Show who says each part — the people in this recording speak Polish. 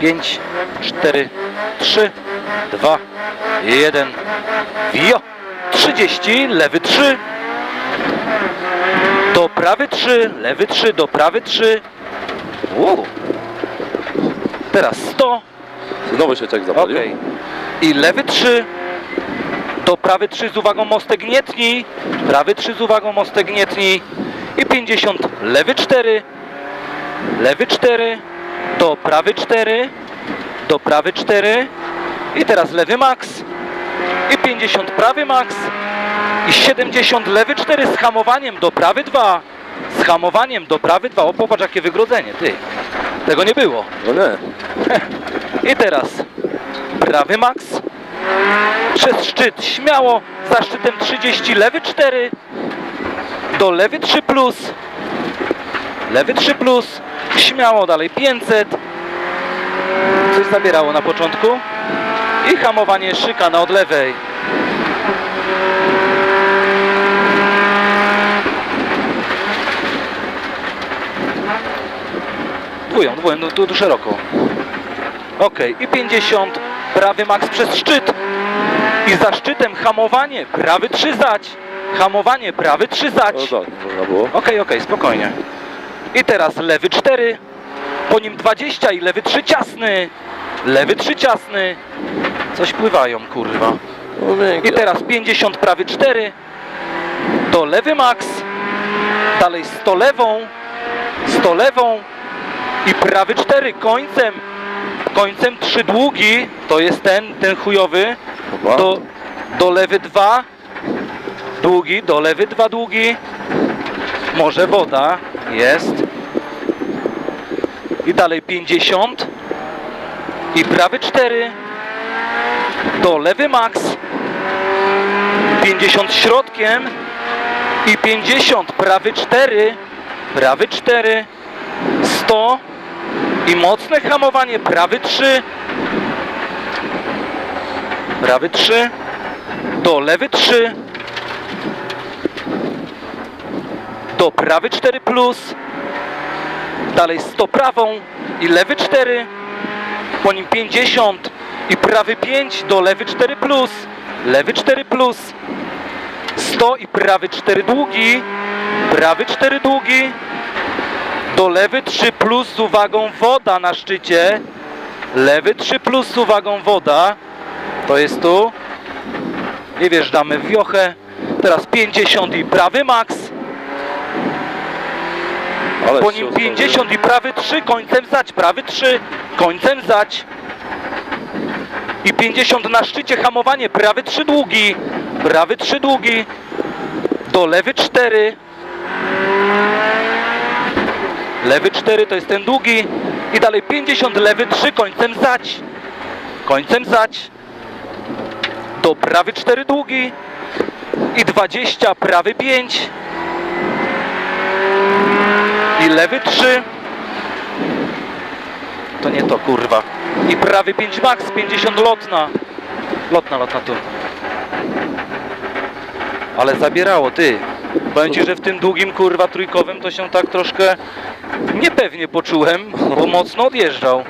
Speaker 1: 5, 4, 3, 2, 1. Wio! 30, lewy 3. Do prawy 3, lewy 3, do prawy 3. Wow. Teraz 100.
Speaker 2: Znowu się czek zapalił.
Speaker 1: Okej. I lewy 3. Do prawy 3 z uwagą mostek gnietnij. Prawy 3 z uwagą mostek gnietnij. I 50. Lewy 4. Lewy 4. Do prawy 4. Do prawy 4. I teraz lewy max. I 50 prawy max. I 70 lewy 4 z hamowaniem do prawy 2. Z hamowaniem do prawy 2. O popatrz jakie wygrodzenie, ty. Tego nie było.
Speaker 2: No nie.
Speaker 1: I teraz prawy max. Przez szczyt śmiało. Za szczytem 30, lewy 4. Do lewy 3 plus. Lewy 3 plus. Śmiało dalej 500. Coś zabierało na początku. I hamowanie szykana od lewej. Dwują, dwują, no tu, tu szeroko. Ok, i 50, prawy max przez szczyt. I za szczytem hamowanie, prawy 3 zać. Hamowanie, prawy 3
Speaker 2: No
Speaker 1: zać.
Speaker 2: tak, można było.
Speaker 1: Okej, okej, spokojnie. I teraz lewy 4, po nim 20 i lewy 3 ciasny. Lewy 3 ciasny. Coś pływają, kurwa. I teraz 50 prawy 4. Do lewy max. Dalej 100 lewą. 100 lewą. I prawy 4 końcem. Końcem 3 długi. To jest ten, ten chujowy. Do, do lewy 2. Długi, do lewy 2 długi. Może woda. Jest. I dalej 50. I prawy 4. Do lewy max. 50 środkiem. I 50 prawy 4. Prawy 4. 100. I mocne hamowanie prawy 3. Prawy 3. Do lewy 3. Do prawy 4 plus. Dalej 100 prawą i lewy 4. Po nim 50 i prawy 5 do lewy 4 plus. Lewy 4 plus. 100 i prawy 4 długi. Prawy 4 długi. Do lewy 3 plus z uwagą woda na szczycie. Lewy 3 plus z uwagą woda. To jest tu. Nie wjeżdżamy w wiochę. Teraz 50 i prawy max.
Speaker 2: Ale
Speaker 1: Po nim
Speaker 2: ustawiłem.
Speaker 1: 50 i prawy 3, końcem zać, prawy 3, końcem zać. I 50 na szczycie hamowanie, prawy 3 długi, prawy 3 długi, do lewy 4. Lewy 4 to jest ten długi i dalej 50 lewy 3 końcem zać. Końcem zać. Do prawy 4 długi i 20 prawy 5 i lewy 3 to nie to kurwa. I prawy 5 max 50 lotna. Lotna lotna tu. Ale zabierało ty. Powiem ci, że w tym długim kurwa trójkowym to się tak troszkę niepewnie poczułem bo mocno odjeżdżał